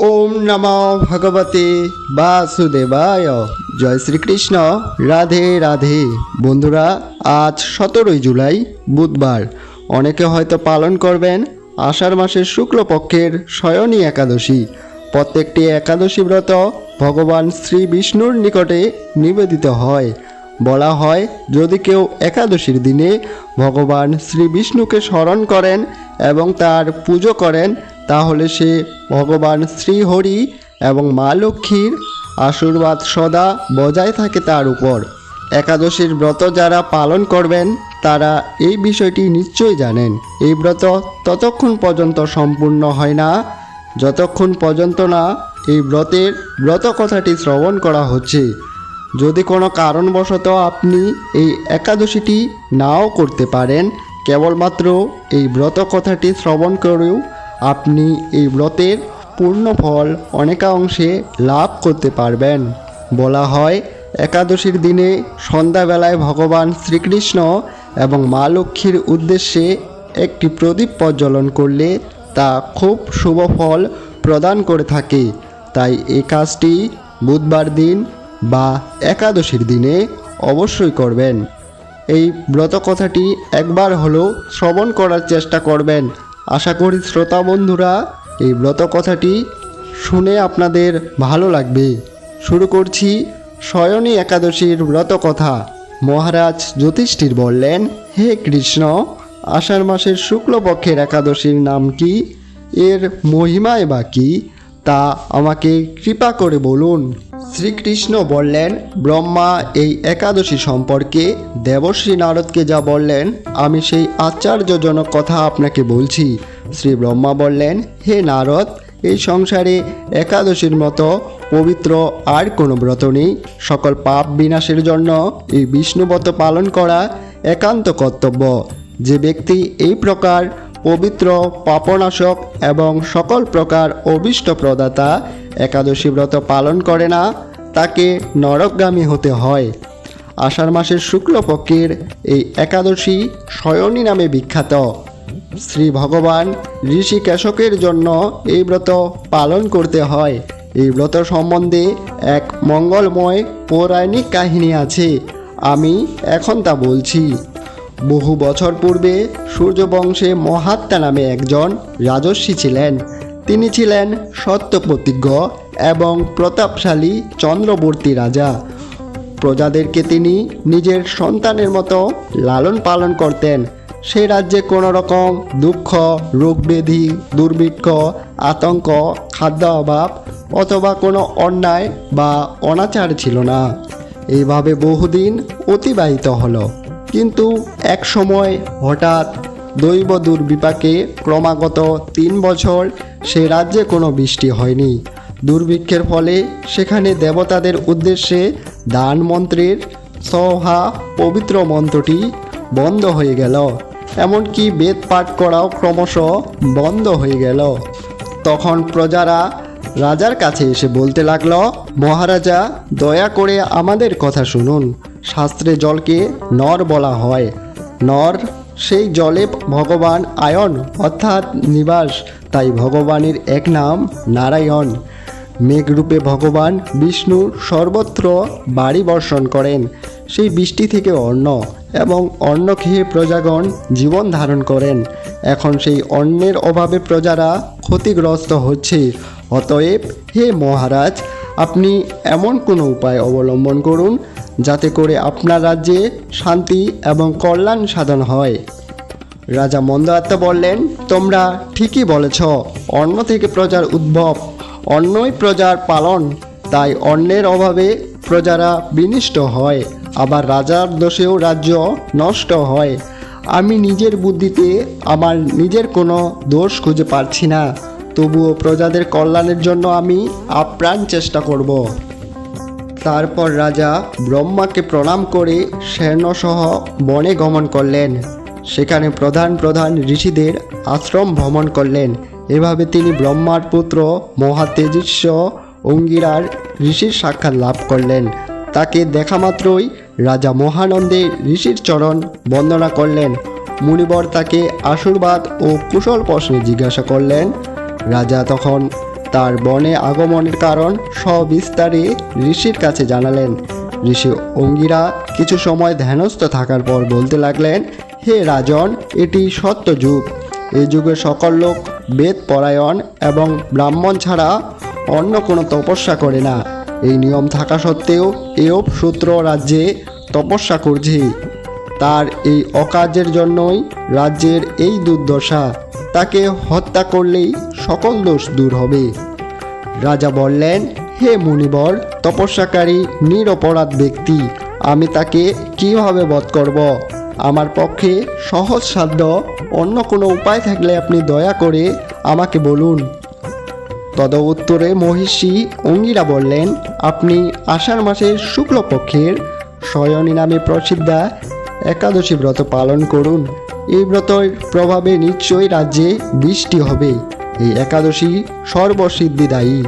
ওম নম ভগবতে বাসুদেবায়। জয় শ্রীকৃষ্ণ। রাধে রাধে। বন্ধুরা, আজ সতেরোই জুলাই, বুধবার। অনেকে হয়তো পালন করবেন আষাঢ় মাসের শুক্লপক্ষের শয়নী একাদশী। প্রত্যেকটি একাদশী ব্রত ভগবান শ্রী বিষ্ণুর নিকটে নিবেদিত হয়। বলা হয়, যদি কেউ একাদশীর দিনে ভগবান শ্রী বিষ্ণুকে স্মরণ করেন এবং তার পুজো করেন তাহলে সে ভগবান শ্রীহরি এবং মা লক্ষ্মীর আশীর্বাদ সদা বজায় থাকে তার উপর। একাদশীর ব্রত যারা পালন করবেন, তারা এই বিষয়টি নিশ্চয়ই জানেন। এই ব্রত ততক্ষণ পর্যন্ত সম্পূর্ণ হয় না। যতক্ষণ পর্যন্ত না এই ব্রতের ব্রত কথাটি শ্রবণ করা হচ্ছে। যদি কোনো কারণবশত আপনি এই একাদশীটি নাও করতে পারেন, কেবলমাত্র এই ব্রত কথাটি শ্রবণ করেও আপনি এই ব্রতের পূর্ণ ফল অনেকাংশে লাভ করতে পারবেন। বলা হয়, একাদশীর দিনে সন্ধ্যাবেলায় ভগবান শ্রীকৃষ্ণ এবং মা লক্ষ্মীর উদ্দেশ্যে একটি প্রদীপ প্রজ্বলন করলে তা খুব শুভ ফল প্রদান করে থাকে। তাই এই কাজটি বুধবার দিন বা একাদশীর দিনে অবশ্যই করবেন। এই ব্রত কথাটি একবার হলেও শ্রবণ করার চেষ্টা করবেন। আশা করি শ্রোতা বন্ধুরা, এই ব্রত কথাটি শুনে আপনাদের ভালো লাগবে। শুরু করছি শয়নী একাদশীর ব্রত কথা। মহারাজ যুধিষ্ঠির বললেন, হে কৃষ্ণ, আষাঢ় মাসের শুক্লপক্ষের একাদশীর নাম কি? এর মহিমায় বা কি? তা আমাকে কৃপা করে বলুন। শ্রীকৃষ্ণ বললেন, ব্রহ্মা এই একাদশী সম্পর্কে দেবশ্রী নারদকে যা বললেন, আমি সেই আশ্চর্যজনক কথা আপনাকে বলছি। শ্রী ব্রহ্মা বললেন, হে নারদ, এই সংসারে একাদশীর মতো পবিত্র আর কোনো ব্রত নেই। সকল পাপ বিনাশের জন্য এই বিষ্ণুব্রত পালন করা একান্ত কর্তব্য। যে ব্যক্তি এই প্রকার পবিত্র পাপনাশক এবং সকল প্রকার অভিষ্ট প্রদাতা একাদশী ব্রত পালন করে না, তাকে নরকগামী হতে হয়। আষাঢ় মাসের শুক্লপক্ষের এই একাদশী শয়নী নামে বিখ্যাত। শ্রী ভগবান ঋষি কেশকের জন্য এই ব্রত পালন করতে হয়। এই ব্রত সম্বন্ধে এক মঙ্গলময় পৌরাণিক কাহিনী আছে। আমি এখন তা বলছি। বহু বছর পূর্বে সূর্যবংশে মহাত্মা নামে একজন রাজস্বী ছিলেন। তিনি ছিলেন সত্যপ্রতিজ্ঞ এবং প্রতাপশালী চন্দ্রবর্তী রাজা। প্রজাদেরকে তিনি নিজের সন্তানের মতো লালন পালন করতেন। সেই রাজ্যে কোনো রকম দুঃখ রোগব্যাধি দুর্ভিক্ষ, আতঙ্ক খাদ্য অভাব অথবা কোনো অন্যায় বা অনাচার ছিল না। এইভাবে বহুদিন অতিবাহিত হলো। কিন্তু এক সময় হঠাৎ দৈব দুর্বিপাকে ক্রমাগত তিন বছর সে রাজ্যে কোনো বৃষ্টি হয়নি। দুর্ভিক্ষের ফলে সেখানে দেবতাদের উদ্দেশ্যে দান মন্ত্রের সহা পবিত্র মন্ত্রটি বন্ধ হয়ে গেল। এমনকি বেদ পাঠ করাও ক্রমশ বন্ধ হয়ে গেল। তখন প্রজারা রাজার কাছে এসে বলতে লাগল, মহারাজা, দয়া করে আমাদের কথা শুনুন। শাস্ত্রে জলকে নর বলা হয়। নর সেই জলে ভগবান আয়ন, অর্থাৎ নিবাস। তাই ভগবানের এক নাম নারায়ণ। মেঘরূপে ভগবান বিষ্ণু সর্বত্র বাড়ি বর্ষণ করেন। সেই বৃষ্টি থেকে অন্ন এবং অন্ন খেয়ে প্রজাগণ জীবন ধারণ করেন। এখন সেই অন্নের অভাবে প্রজারা ক্ষতিগ্রস্ত হচ্ছে। অতএব হে মহারাজ, আপনি এমন কোনো উপায় অবলম্বন করুন যাতে করে আপনার রাজ্যে শান্তি এবং কল্যাণ সাধন হয়। রাজা মন্দাত্মা বললেন, তোমরা ঠিকই বলেছ, অন্ন থেকে প্রজার উদ্ভব অন্যই প্রজার পালন, তাই অন্যের অভাবে প্রজারা বিনিষ্ট হয়, আবার রাজার দোষেও রাজ্য নষ্ট হয়। আমি নিজের বুদ্ধিতে আমার নিজের কোনো দোষ খুঁজে পাচ্ছি না, তবুও প্রজাদের কল্যাণের জন্য আমি আপ্রাণ চেষ্টা করব। তারপর রাজা ব্রহ্মাকে প্রণাম করে সেনসহ বনে গমন করলেন। সেখানে প্রধান প্রধান ঋষিদের আশ্রম ভ্রমণ করলেন। এভাবে তিনি ব্রহ্মার পুত্র মহাতেজস্ব অঙ্গিরার ঋষির সাক্ষাৎ লাভ করলেন। তাকে দেখা মাত্রই রাজা মহানন্দে ঋষির চরণ বন্দনা করলেন। মুনিবর তাকে আশীর্বাদ ও কুশল প্রশ্নে জিজ্ঞাসা করলেন। রাজা তখন তার বনে আগমনের কারণ সবিস্তারে ঋষির কাছে জানালেন। ঋষি অঙ্গিরা কিছু সময় ধ্যানস্থ থাকার পর বলতে লাগলেন, হে রাজন, এটি সত্য যুগ। এই যুগে সকল লোক বেদ পরায়ণ এবং ব্রাহ্মণ ছাড়া অন্য কোনো তপস্যা করে না। এই নিয়ম থাকা সত্ত্বেও এও সূত্র রাজ্যে তপস্যা করছে। তার এই অকাজের জন্যই রাজ্যের এই দুর্দশা। তাকে হত্যা করলেই সকল দোষ দূর হবে। রাজা বললেন, হে মুনিবর, তপস্যাকারী, নিরপরাধ ব্যক্তি, আমি তাকে কীভাবে বধ করব? আমার পক্ষে সহজ সাধ্য, অন্য কোনো উপায় থাকলে আপনি দয়া করে আমাকে বলুন। তদ উত্তরে মহিষী অঙ্গিরা বললেন, আপনি আষাঢ় মাসের শুক্লপক্ষের শয়নী নামে প্রসিদ্ধা একাদশী ব্রত পালন করুন। এই ব্রতের প্রভাবে নিশ্চয়ই রাজ্যে বৃষ্টি হবে। এই একাদশী সর্বসিদ্ধিদায়ী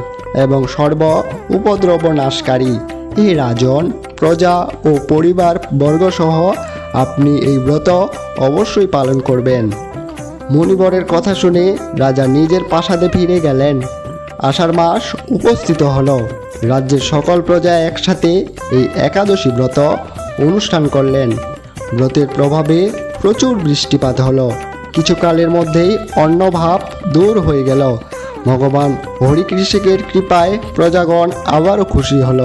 এবং সর্ব উপদ্রব নাশকারী। এই রাজন, প্রজা ও পরিবার বর্গসহ আপনি এই ব্রত অবশ্যই পালন করবেন। মণিবরের কথা শুনে রাজা নিজের প্রাসাদে ফিরে গেলেন। আষাঢ় মাস উপস্থিত হল। রাজ্যের সকল প্রজা একসাথে এই একাদশী ব্রত অনুষ্ঠান করলেন। ব্রতের প্রভাবে প্রচুর বৃষ্টিপাত হলো। কিছুকালের মধ্যেই অন্নভাব দূর হয়ে গেল। ভগবান হরিকৃষিকের কৃপায় প্রজাগণ আবারও খুশি হল।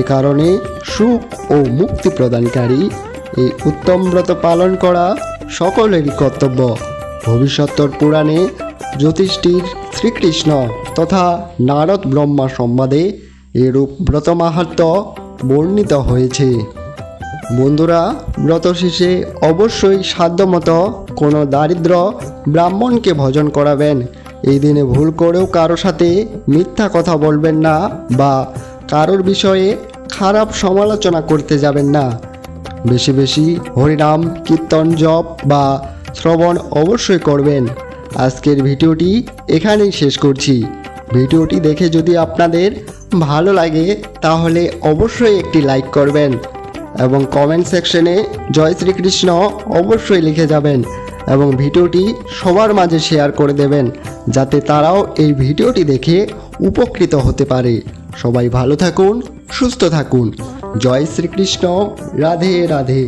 এ কারণে সুখ ও মুক্তি প্রদানকারী এই উত্তম ব্রত পালন করা সকলেরই কর্তব্য। ভবিষ্যত্তর পুরাণে জ্যোতিষ্ঠির শ্রীকৃষ্ণ তথা নারদ ব্রহ্মা সম্বাদে এরূপ ব্রত মাহাত্ম বর্ণিত হয়েছে। বন্ধুরা, ব্রত শেষে অবশ্যই সাধ্যমতো কোনো দারিদ্র ব্রাহ্মণকে ভজন করাবেন। এই দিনে ভুল করেও কারও সাথে মিথ্যা কথা বলবেন না বা কারোর বিষয়ে খারাপ সমালোচনা করতে যাবেন না। বেশি বেশি হরিনাম, কীর্তন, জপ বা শ্রবণ অবশ্যই করবেন। আজকের ভিডিওটি এখানেই শেষ করছি। ভিডিওটি দেখে যদি আপনাদের ভালো লাগে, তাহলে অবশ্যই একটি লাইক করবেন। এবং কমেন্ট সেকশনে জয় শ্রীকৃষ্ণ অবশ্যই লিখে যাবেন এবং ভিডিওটি সবার মাঝে শেয়ার করে দেবেন, যাতে তারাও এই ভিডিওটি দেখে উপকৃত হতে পারে। সবাই ভালো থাকুন, সুস্থ থাকুন। জয় শ্রীকৃষ্ণ, রাধে রাধে।